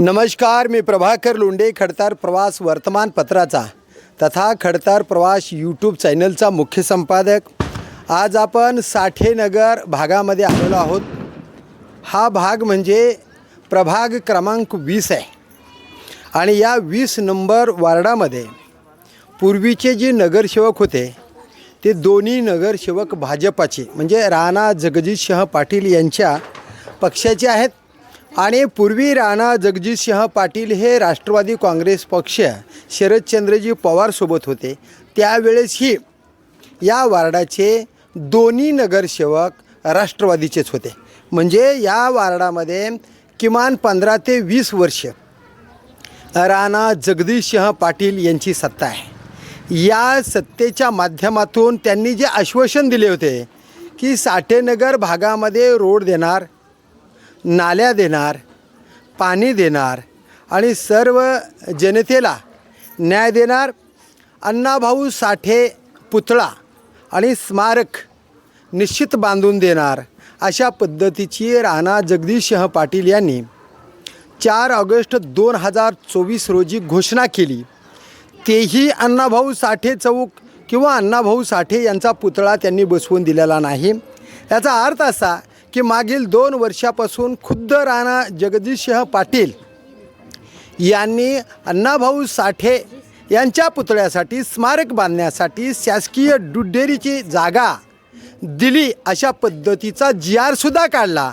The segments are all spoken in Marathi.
नमस्कार मी प्रभाकर लोंडे खडतार प्रवास वर्तमानपत्राचा तथा खडतार प्रवास यूट्यूब चॅनलचा मुख्य संपादक. आज आपण साठेनगर भागामध्ये आलेलो आहोत. हा भाग म्हणजे प्रभाग क्रमांक वीस आहे. आणि या वीस नंबर वार्डामध्ये पूर्वीचे जे नगरसेवक होते ते दोन्ही नगरसेवक भाजपाचे म्हणजे राणा जगजितसिंह पाटील यांच्या पक्षाचे आहेत. आणि पूर्वी राणा जगजितसिंह पाटील हे राष्ट्रवादी काँग्रेस पक्ष शरदचंद्रजी पवारसोबत होते. त्यावेळेसही या वार्डाचे दोन्ही नगरसेवक राष्ट्रवादीचेच होते. म्हणजे या वार्डामध्ये किमान पंधरा ते वीस वर्ष राणा जगदीशसिंह पाटील यांची सत्ता आहे. या सत्तेच्या माध्यमातून त्यांनी जे आश्वासन दिले होते की साठेनगर भागामध्ये रोड देणार नाल्या देणार पाणी देणार आणि सर्व जनतेला न्याय देणार. अण्णाभाऊ साठे पुतळा आणि स्मारक निश्चित बांधून देणार अशा पद्धतीची राणा जगदीशसिंह पाटील यांनी चार ऑगस्ट दोन हजार चोवीस रोजी घोषणा केली. तेही अण्णाभाऊ साठे चौक किंवा अण्णाभाऊ साठे यांचा पुतळा त्यांनी बसवून दिलेला नाही. याचा अर्थ असा की मागील दोन वर्षापासून खुद्द राणा जगदीशसिंह पाटील यांनी अण्णाभाऊ साठे यांच्या पुतळ्यासाठी स्मारक बांधण्यासाठी शासकीय दुड्डेरीची जागा दिली अशा पद्धतीचा जी आरसुद्धा काढला.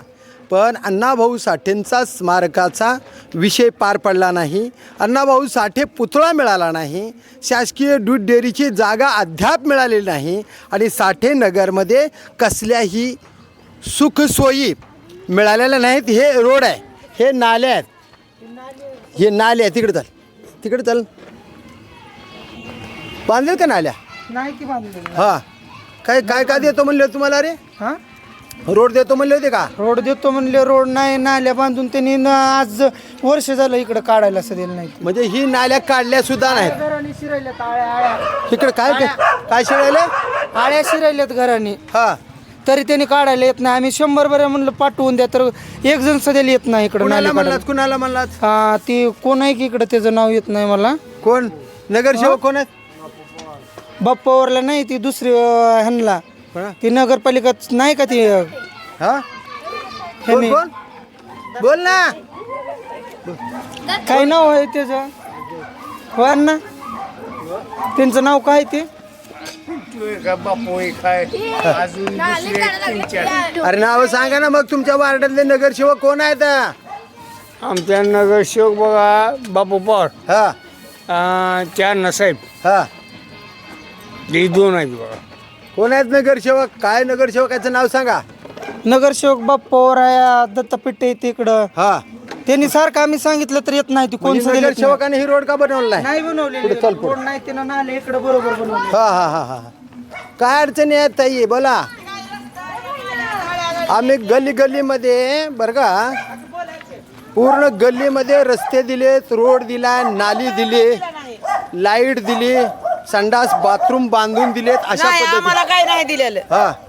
पण अण्णाभाऊ साठेंचा स्मारकाचा विषय पार पडला नाही. अण्णाभाऊ साठे पुतळा मिळाला नाही. शासकीय दूध डेअरीची जागा अद्याप मिळालेली नाही. आणि साठे नगरमध्ये कसल्याही सुखसोयी मिळालेल्या नाहीत हे रोड आहे हे नाले आहेत. हे नाले आहे तिकडे चल तिकडे चल. बांधेल का नाल्या? नाही की बांधलेलं हां. काय काय काय देतो म्हणले होते तुम्हाला रे? हा? रोड देतो म्हणले होते का? रोड देतो म्हणले रोड नाही नाल्या बांधून त्यांनी न आज वर्ष झालं इकडं काढायला असं दिलं नाही म्हणजे ही नाल्या काढल्या सुद्धा नाहीत. घराने शिरायल्यात आळ्या आळ्या. इकडे काय काय काय शिरायले? आळ्या शिरायल्यात घराने हा. तरी त्यांनी काढायला येत नाही. आम्ही शंभर बरं म्हणलं पाठवून द्या तर एक जण सध्याला येत नाही इकडं कुणाला नाली म्हणलात काढायला. कुणाला म्हणलात? हा ती कोण आहे की इकडं? त्याचं नाव येत नाही मला. कोण? नगरसेवक कोण आहेत? बाप्पावरला नाही ती दुसरी अं, ह्यांना. कोणा? ती नगरपालिका नाही का ती? अं, हा? कोण ह्यांनी. कोण? बोल ना. काय नाव आहे त्याचं? हो अण्णा. त्यांचं नाव काय ते? अरे नाव सांगा ना मग तुमच्या वार्डातले नगरसेवक कोण आहेत? आमच्या नगरसेवक बघा बापू पवार. हा. अं, चार नसाहेब हा. हे दोन आहेत बघा. कोण आहेत नगरसेवक? काय नगरसेवकाचं नाव सांगा. नगरसेवक बाप्पावर आहे दत्तपेठ आहे तिकडं हा. त्यांनी सारखं आम्ही सांगितलं तर येत नाही ती कोण म्हणजे येत. नगरसेवकाने ही रोड का बनवला नाही नाही बनवले पुढे चल पुढे. रोड नाही त्यानं नाले इकडे बरोबर बनवले. हा हा हा हा. काय अडचणी आहेत ताई? बोला. आम्ही गल्ली गल्लीमध्ये बरं का? पूर्ण गल्लीमध्ये रस्ते दिलेत रोड दिला नाली दिली लाइट दिली. संडास बाथरूम बांधून दिलेत अशा नाही पद्धती आम्हाला काही नाही दिलेलं.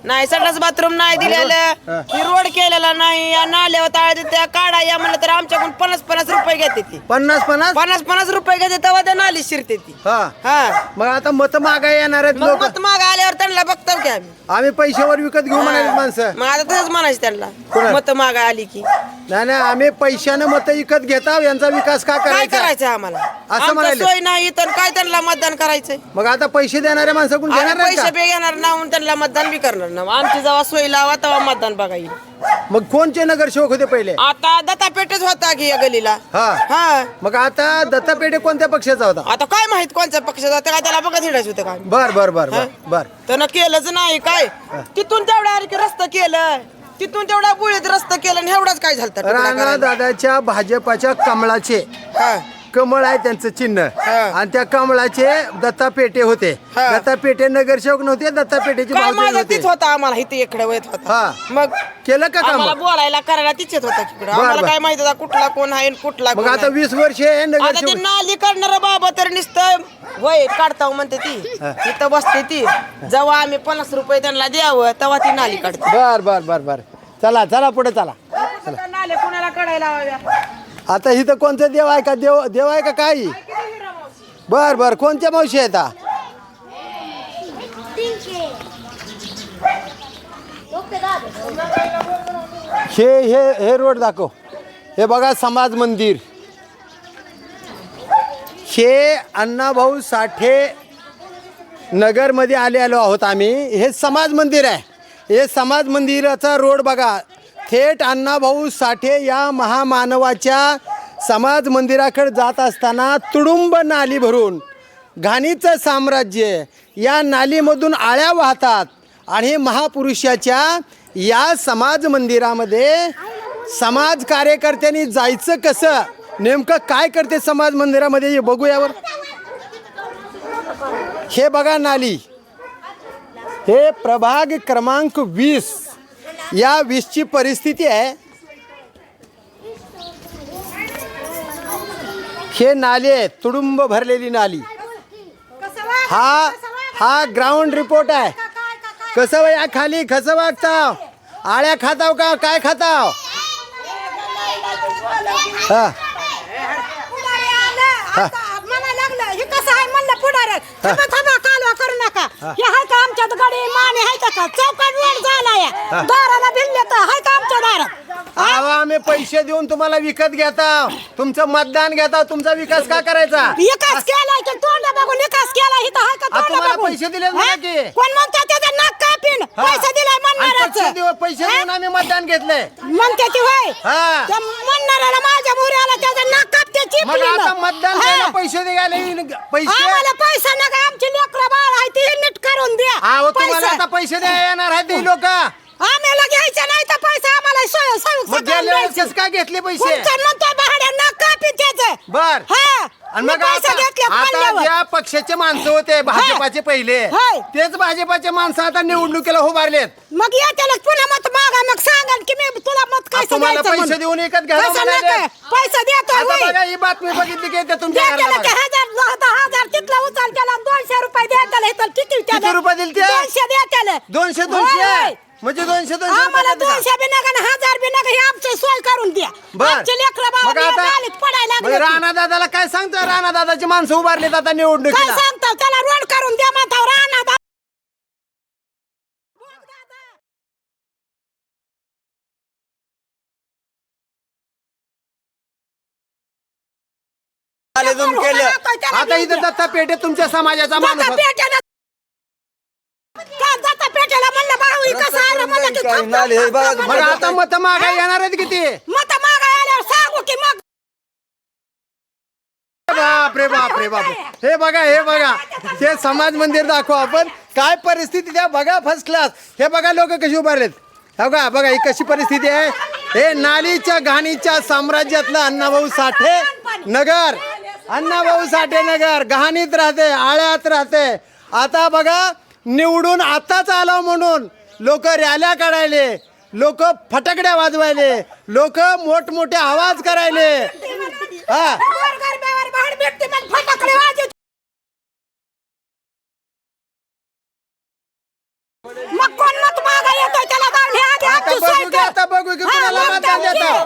नाही संडास बाथरूम नाही दिलेलं. ही. रोड केलेला नाही या नाल्यावर ताळ त्या काढा या म्हणलं तर आमच्याकडून पन्नास पन्नास रुपये घेते ती. पन्नास पन्नास? पन्नास पन्नास रुपये घेते तेव्हा त्या नाली शिरते ती. हा. हा. मग आता मत मागाय येणार आहेत मग लोक. मत माग त्यांना बघतो की आम्ही. आम्ही पैशावर विकत घेऊ म्हणाले माणसं. आता तसंच म्हणायचं? त्यांना. मत माग आली की. नाही नाही आम्ही पैशानं मत विकत घेता यांचा विकास का काय करायचा? करायचं आम्हाला? आमचं म्हणाले. सोय नाही तर काय त्यांना मतदान करायचंय? मग आता पैसे देणाऱ्या माणसाकडून घेणार आम्ही नाही पैसे का? बी घेणार ना म्हणून त्यांना मतदान बी करणार ना आमची जेव्हा सोय लावा तेव्हा मतदान बघा येईल. मग कोणचे नगरसेवक होते पहिले? आता दत्ता पेठच होता की या गलीला. हा. हा. मग आता दत्ता पेढे कोणत्या पक्षाचा होता? आता काय माहीत कोणत्या पक्षाचा होता काय त्याला बघत हिडायचं होतं काय बर बर बर बर बर. त्यानं केलंच नाही काय? तिथून तेवढ्या की रस्ता केलं तिथून तेवढ्या बुळीत रस्ता केलं आणि एवढंच काय झालं राणा दादाच्या भाजपाच्या कमळाचे. कमळ आहे त्यांचं चिन्ह. हा. आणि त्या कमळाचे दत्ता पेटे होते. हा. दत्ता पेटे नगरसेवक नव्हते दत्ता पेटेचे काय माझा तीच होता आम्हाला इथे इकडे वयत हा. होता मग केलं का काम? आम्हाला बोलायला करायला तिचेच होता तिकडे. आम्हाला बर. काय माहीत होता कुठला कोण आहे आणि कुठला मग कोण आता आहे. वीस वर्ष आहे आता ते नगरसेवक नाली काढणार बाबा तर नुसतं वय काढता म्हणते ती. तिथं बसते ती. जेव्हा आम्ही पन्नास रुपये त्यांना द्यावं तेव्हा ती नाली काढते. बर बर बर बर. चला चला पुढे चला. नाले कुणाला काढायला हव्या? आता इथं कोणतं देव आहे का? देव देव आहे का काही? बर बर. कोणत्या मावशी आहेत? हा? हे हे हे रोड दाखव. हे बघा समाज मंदिर. हे अण्णाभाऊ साठे नगरमध्ये आले आलो आहोत आम्ही. हे समाज मंदिर आहे. हे समाज मंदिराचा रोड बघा. थेट अण्णाभाऊ साठे या महामानवाच्या समाज मंदिराकडे जात असताना तुडुंब नाली भरून घाणीचं साम्राज्य या नालीमधून आळ्या वाहतात आणि महापुरुषाच्या या समाज मंदिरामध्ये समाज कार्यकर्त्यांनी जायचं कसं? नेमकं काय करते समाज मंदिरामध्ये? हे बघू यावर. हे बघा नाली. हे प्रभाग क्रमांक वीस. या वीसची परिस्थिती आहे. हे नाली आहे तुडुंब भरलेली नाली. हा हा ग्राउंड रिपोर्ट आहे. कसं या खाली कसं वागताव आळ्या खाताव का काय खाताव? हा. हे. थांबा, थांबा, कालवा करू नका. हे. आमच्यात गडी माने हाय का चौकात रोड झालाय. दाराला भिल्ले तर का आमच्या दारात. अहो, आम्ही पैसे देऊन तुम्हाला विकत घेता तुमचं मतदान घेता तुमचा विकास का करायचा? विकास केलाय की तोंड बघून विकास केलाय इथं हाय का आ, तोंड तुम्हाला बघून? पैसे हा? म्हणा की. कोण म्हणतं त्याचं नाक कापीन. पैसे पैसे म्हणणाऱ्याचं देऊ- पैसे देऊन आम्ही मतदान घेतलंय म्हणते ती होय हा. त्या म्हणणाऱ्याला माझ्या मुऱ्याला त्याचं नाक कापते मग चिपली आता मग. मतदान हा. द्यायला पैसे द्यायला येईन- पैसे आम्हाला पैसा नका आमची लेकरं बाळ आहे ती नीट करून द्या अहो तुम्हाला पैसा. आता पैसे द्यायला येणार आहेत लोक आम्हाला घ्यायचं नाही तर पैसा आम्हाला सोय- सोय- मग सगळं गेल्या वेळेस द्यायचं. कसं काय घेतले पैसे कोणतं म्हणतोय कापी त्याचं बर हा आणि मी मग पैसे आता घेतले आता पडल्यावर. ज्या पक्षाचे माणसं होते भाजपाचे पहिले होय. तेच भाजपाचे माणसं आता निवडणुकीला उभारलेत मग येत्याला पुन्हा मत मागा मग सांगाल की मी तुला मत कसं तुम्हाला पैसे. देऊन विकत घ्यायला पैसा म्हणाले. नका. पैसा देतो आता होय. बघा ही बातमी बघितली की तुमच्या द्या त्याला हजार दहा दहा हजार तिथला उचल त्याला दोनशे रुपये द्या त्याला इथं किती त्याला? किती रुपये दिले ते? दोनशे द्या त्याला दोनशे होय, दोनशे होय. म्हणजे दोनशे दोनशे आम्हाला देता. दोनशे बी नका आणि हजार बी नका हे आमची सोय करून द्या. बर. आमची लेकरं बाळ आता आलीत पडायला राणा दादाला काय सांगतो राणा दादाची माणसं उभारलीत आता काय निवडणुकीला सांगतो त्याला रोड करून द्या म्हणता राणा दा- आले तुम्ही केलं. आता इथं दत्ता पेठे तुमच्या समाजाचा माणूस. होता का जाता पेट्याला म्हणलं भाऊ हे कसं आलं म्हणलं की थांब, थांब, थांब, मग आता मत मागा येणार आहेत किती? मत आल्यावर सांगू की मग. बाप रे बाप रे बाप रे. हे बघा हे बघा. ते समाज मंदिर दाखव आपण. काय परिस्थिती त्या? बघा फर्स्ट क्लास हे बघा लोक कशी उभारलेत. हे बघा बघा ही कशी परिस्थिती आहे. हे नालीच्या घाणीच्या साम्राज्यातलं अण्णाभाऊ साठे नगर. अण्णाभाऊ साठे नगर. घाणीत राहते आळ्यात राहते. आता बघा निवडून आताच आलो म्हणून. लोक रॅल्या काढायले लोक फटाकड्या वाजवायले लोक मोठमोठे आवाज करायले. हा. मग कोण मत मागा येतोय त्याला आता बघू बघू की कुणाला मतदान. देता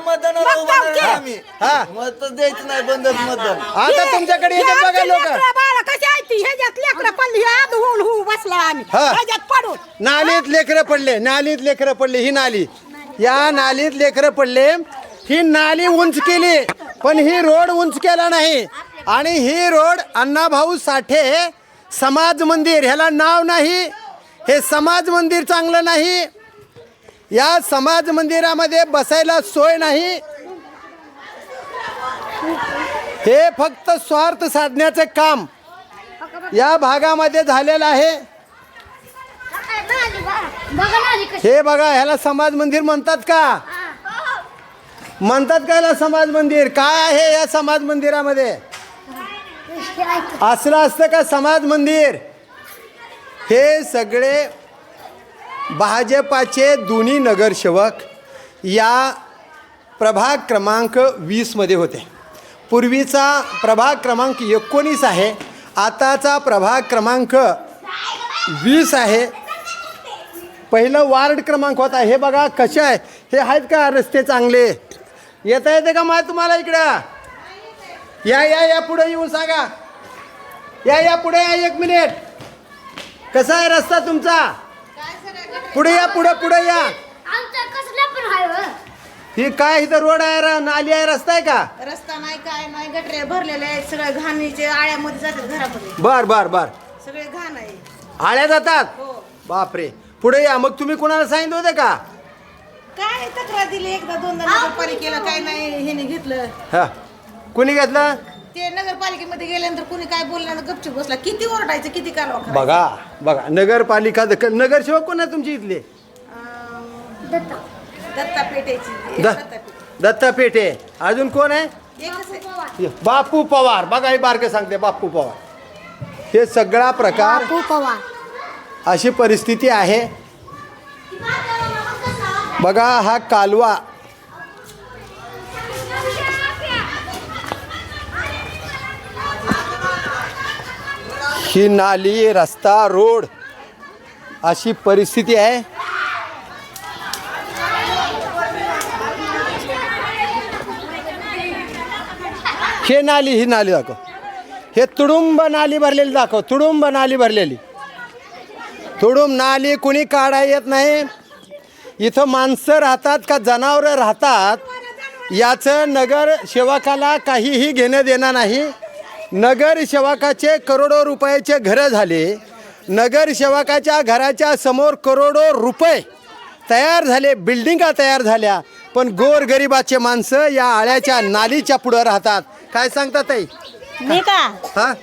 द्यायचं नाही मतदान तुमच्याकडे येतात बघा लोक. लेकरं बाळं कशी आहेत ती? ह्याच्यात लेकरं पडली, हे आत होऊन होऊ बसला आम्ही. हा. ह्याच्यात पडून. नालीत लेकरं पडले नालीत लेकरं पडले ही नाली या नालीत लेकरं पडले ही नाली उंच केली पण ही रोड उंच केला नाही आणि ही रोड अण्णाभाऊ साठे समाज मंदिर ह्याला नाव नाही हे समाज मंदिर चांगलं नाही या समाज मंदिरामध्ये बसायला सोय नाही हे फक्त स्वार्थ साधण्याचं काम या भागामध्ये झालेलं आहे. हे बघा ह्याला समाज मंदिर म्हणतात का? म्हणतात का याला समाज मंदिर? काय आहे या समाज मंदिरामध्ये? असलं असतं का समाज मंदिर? हे सगळे भाजपाचे दोन्ही नगरसेवक या प्रभाग क्रमांक वीसमध्ये होते. पूर्वीचा प्रभाग क्रमांक एकोणीस आहे. आताचा प्रभाग क्रमांक वीस आहे. पहिलं वार्ड क्रमांक होता. हे बघा कसे आहे. हे आहेत का रस्ते चांगले? येता येते का मा तुम्हाला इकडं? या या या पुढे येऊन सांगा. या या पुढे या एक मिनिट. कसा आहे रस्ता तुमचा? पुढे या पुढे पुढे या. ही काय इथं रोड आहे रा- नाली आहे रस्ता आहे का? रस्ता नाही काय नाही गटरे भरलेले आहेत. सगळे घाणीचे आळ्यामध्ये जातात घरामध्ये. बर बर बर. सगळे घाण आहे. आळ्या जातात? हो. बापरे. पुढे या. मग तुम्ही कुणाला सांगितलं होतं का? काय तक्रार दिली? एकदा दोनदा नगरपालिकेला काय नाही ह्याने घेतलं. हा. कुणी घेतलं? ते नगरपालिकेमध्ये गेल्यानंतर कुणी काय बोलल्यानं गपचूप बसला. किती ओरडायचं किती कालवा करायचा? बघा बघा. नगरपालिका दख- नगरसेवक कोण आहे तुमची इथले? अं, दत्ता. द दत्ता पेठे. अजून कोण आहे? एकच आहे. हे, बापू पवार. बघा हे बारके सांगते बापू पवार. हे सगळा प्रकार बापू पवार. अशी परिस्थिती आहे. बघा हा कालवा. ही नाली रस्ता रोड अशी परिस्थिती आहे. हे नाली ही नाली दाखव. हे तुडुंब नाली भरलेली दाखव. तुडुंब नाली भरलेली. तुडुंब नाली कुणी काढा येत नाही. इथं माणसं राहतात का जनावरं राहतात याचं नगर सेवकाला काहीही घेणं देणं नाही. नगर सेवकाचे करोडो रुपयाचे घरं झाले. नगर सेवकाच्या घराच्या समोर करोडो रुपये तयार झाले बिल्डिंगा तयार झाल्या. पण गोरगरिबाचे माणसं या आळ्याच्या नालीच्या पुढं राहतात. काय सांगतात ताई? मी का? हा?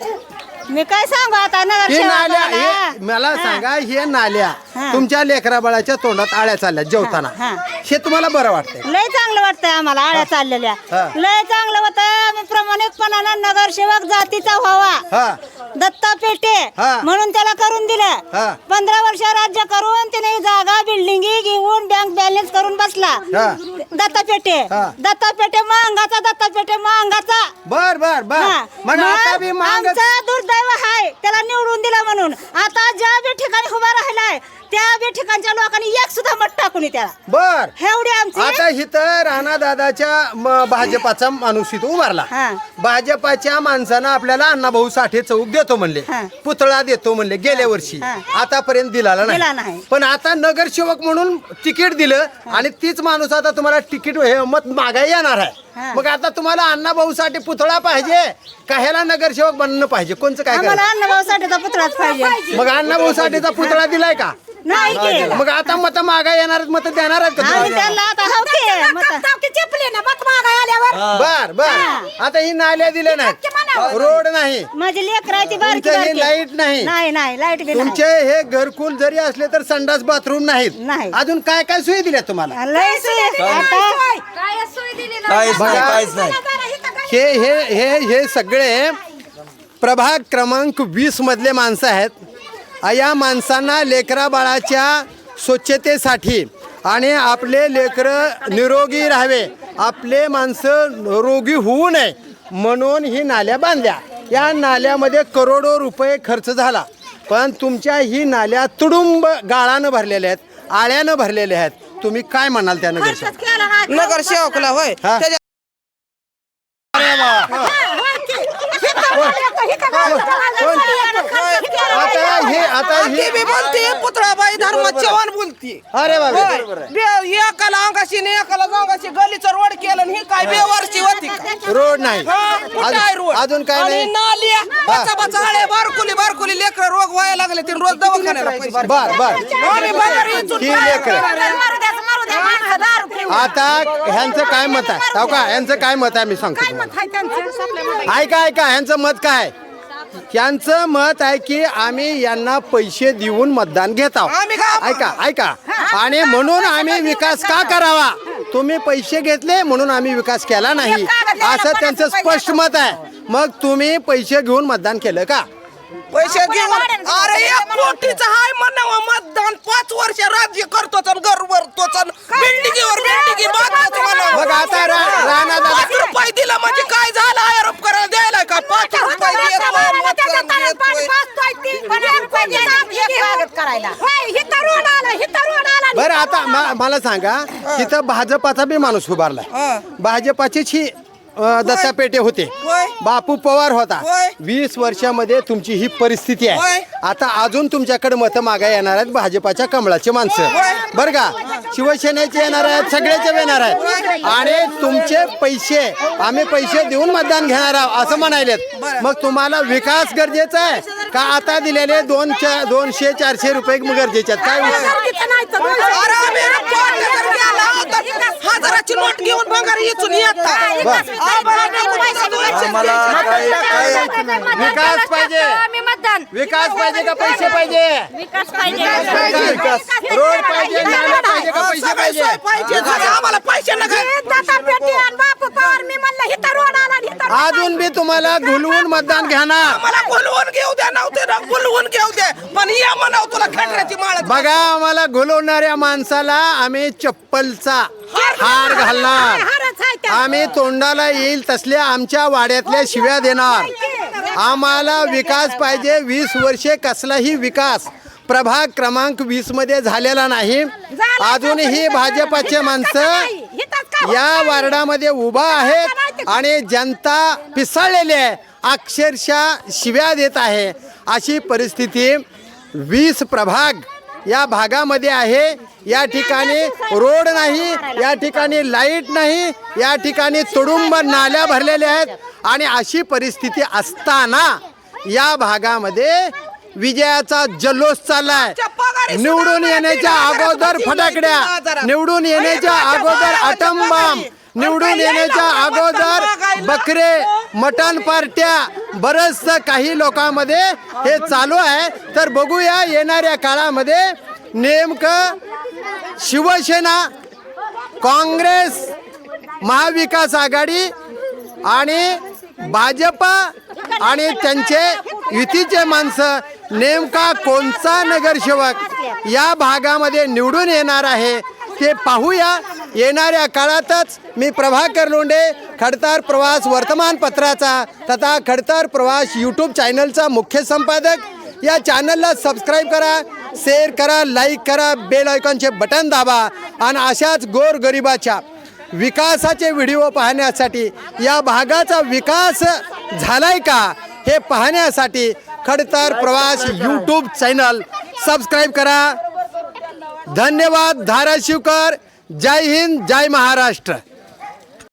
मी काय सांगू आता? हे नाल्या नगर हे मला सांगा हे नाल्या हा. तुमच्या लेकरा बाळाच्या तोंडात आळ्या चालल्या जेवताना. हा, तुम्हाला बरं वाटतंय. लय चांगलं वाटतंय आम्हाला आळ्या चाललेल्या. हा. लय चांगलं होतं. आम्ही प्रामाणिकपणानं नगरसेवक जातीचा व्हावा. हा. दत्ता पेटे हा. म्हणून त्याला करून हा. दिलं पंधरा वर्ष राज्य करून त्याने जागा बिल्डिंगी घेऊन बँक बॅलन्स करून बसला. हा. दत्ता पेटे हा. दत्ता पेटे मांगाचा दत्ता पेटे मांगाचा. बर बर बर. मग आता बी मांग आमचा दुर्दैव आहे त्याला निवडून दिला म्हणून. आता ज्या बी ठिकाणी उभा राहिलाय त्या बी ठिकाणच्या लोकांनी एक सुद्धा मत टाकून त्याला बर एवढी आमची आता इथं राणा दादाच्या म- भाजपाचा माणूस इथं उभारला हा. भाजपाच्या माणसानं आपल्याला अण्णाभाऊ साठे चौक देतो म्हणले हा. पुतळा देतो म्हणले गेल्या वर्षी हा. आतापर्यंत दिलाला दिला नाही. पण आता नगरसेवक म्हणून तिकीट दिलं आणि तीच माणूस आता तुम्हाला तिकीट हे मत मागाय येणार आहे. मग आता तुम्हाला अण्णाभाऊ साठी पुतळा पाहिजे का ह्याला नगरसेवक बनणं पाहिजे? कोणचं काय आम्हाला करायचं? अण्णाभाऊ साठीचा पुतळाच पाहिजे. मग अण्णाभाऊ साठीचा पुतळा दिलाय का? नाही मग आता मत मागा येणार मत देणार आहेत का आम्ही तुम्हाला? त्यांना आता हाव की, मत- चपले ना मत मागाय आल्यावर. बर बर. आता ही नाल्या दिले नाहीत. रोड नाही. माझी लेकराची बारकी तुमचं हे बारकी. लाइट नाही. नाही नाही लाइट तुमचे हे घरकुल जरी असले तर संडास बाथरूम नाहीत. नाही. अजून काय काय सोयी दिल्या तुम्हाला? नाही लय सोय. आता काय सोय? दिली? नाही बघा. काहीच नाही. हे हे हे हे सगळे प्रभाग क्रमांक वीस मधले माणसं आहेत. या माणसांना लेकरा बाळाच्या स्वच्छतेसाठी आणि आपले लेकरं निरोगी राहावे. आपले माणसं रोगी होऊ नये म्हणून ही नाल्या बांधल्या. या नाल्यामध्ये करोडो रुपये खर्च झाला. पण तुमच्या ही नाल्या तुडुंब गाळानं भरलेल्या आहेत आळ्यानं भरलेल्या आहेत. तुम्ही काय म्हणाल त्या नगरसेवक नगरसेवकला होय? त्याच्या- आता हे आता हे. बी बोलते पुतळाबाई धर्म चव्हाण बोलते. अरे बाबा बे- एकाला अंगाशी ने एकाला अंगाशी गलीचं रोड केलं आणि ही काय बेवारची होती? रोड नाही. आहे रोड? अजून- काय आणि नाही. नाली बचा बचा आळे बारकुली बारकुली लेकर रोग व्हायला लागले ते रोज दवाखान्याला पैसे बर बर. आम्ही लेकरं. आता ह्यांचं काय मत आहे? हो का ह्यांचं काय मत आहे मी सांगतो तुम्हाला. ऐका ऐका ह्यांचं मत काय? यांचं मत आहे की आम्ही यांना पैसे देऊन मतदान घेत आम्ही आहोत ऐका ऐका. आणि म्हणून आम्ही विकास का करावा? तुम्ही पैसे घेतले म्हणून आम्ही विकास केला नाही. असं त्यांचं स्पष्ट मत आहे. मग तुम्ही पैसे घेऊन मतदान केलं का? पैसे घेऊन अरे एक कोटीचं हाय म्हणावं. मतदान पाच वर्ष राज्य करतोच आणि घर भरतोच बिल्डिंगीवर बिल्डिंगी बांधतोच. मग आता रा- राणा दादा पाच रुपये दिला म्हणजे काय झालं? आरोप करायला द्यायला का? पाच रुपये मतदान. करायला. बरं आता म- मला सांगा तिथं भाजपाचा बी माणूस उभारलाय. भाजपाचीच ही अ, दत्ता पेटे होते. बापू पवार होता. वीस वर्षामध्ये तुमची ही परिस्थिती आहे. आता अजून तुमच्याकडे मतं मागा येणार आहेत भाजपाच्या कमळाचे माणसं. बरं का? शिवसेनेचे येणार आहेत सगळ्याचे येणार आहेत. आणि तुमचे पैसे आम्ही पैसे देऊन मतदान घेणार आहोत असं म्हणायलेत. मग तुम्हाला विकास गरजेचा आहे. का आता दिलेले दोन चा- दोनशे चारशे रुपये गरजेचे आहेत काय विषय? अरे आम्ही कोण नगर गेला होता. हजाराची नोट घेऊन भंगार इचून येतात आम्हाला काय काय विकास पाहिजे आम्ही मतदान विकास पाहिजे का पैसे पाहिजे विकास पाहिजे रोड पाहिजे नाला पाहिजे का पैसे पाहिजे पाहिजे जरा आम्हाला पैसे नका दाता पेटी आणि बापू पवार मी म्हणलं हिथं रोड आला अजून बी तुम्हाला घुलवून मतदान घेणार. मला बोलवून घेऊ द्या नव्हते ना बोलवून घेऊ दे. पण या म्हणाव तुला माळ बघा आम्हाला घुलवणाऱ्या माणसाला आम्ही चप्पलचा हार घालणार. आम्ही तोंडाला येईल तसल्या आमच्या वाड्यातल्या शिव्या देणार. आम्हाला विकास पाहिजे. वीस वर्षे कसलाही विकास प्रभाग क्रमांक वीसमध्ये झालेला नाही. अजूनही भाजपाचे माणसं या वार्डामध्ये उभा आहेत आणि जनता पिसाळलेली आहे. अक्षरशः शिव्या देत आहे. अशी परिस्थिती वीस प्रभाग या भागामध्ये आहे. या ठिकाणी रोड नाही या ठिकाणी लाइट नाही या ठिकाणी तुडुंब नाल्या भरलेल्या आहेत. आणि अशी परिस्थिती असताना या भागामध्ये विजयाचा जल्लोष चाललाय. निवडून येण्याच्या अगोदर फटाकड्या निवडून येण्याच्या अगोदर अटंबाम निवडून येण्याच्या अगोदर बकरे मटण पार्ट्या बरंचसं काही लोकांमध्ये हे चालू आहे तर बघूया येणाऱ्या काळामध्ये नेमकं शिवसेना काँग्रेस महाविकास आघाडी आणि भाजपा आणि त्यांचे युतीचे माणसं नेमका कोणचा नगरसेवक या भागामध्ये निवडून येणार आहे ते पाहूया. येणाऱ्या काळातच मी प्रभाकर लोंढे खडतार प्रवास वर्तमानपत्राचा तथा खडतार प्रवास यूट्यूब चॅनलचा मुख्य संपादक. या चॅनलला सबस्क्राईब करा शेअर करा लाईक करा बेल आयकॉनचे बटन दाबा आणि अशाच गोरगरिबाच्या विकासाचे व्हिडिओ पाहण्यासाठी या भागाचा विकास झालाय का हे पाहण्यासाठी खडतर प्रवास यूट्यूब चॅनल सबस्क्राईब करा. धन्यवाद धाराशिवकर. जय हिंद जय महाराष्ट्र.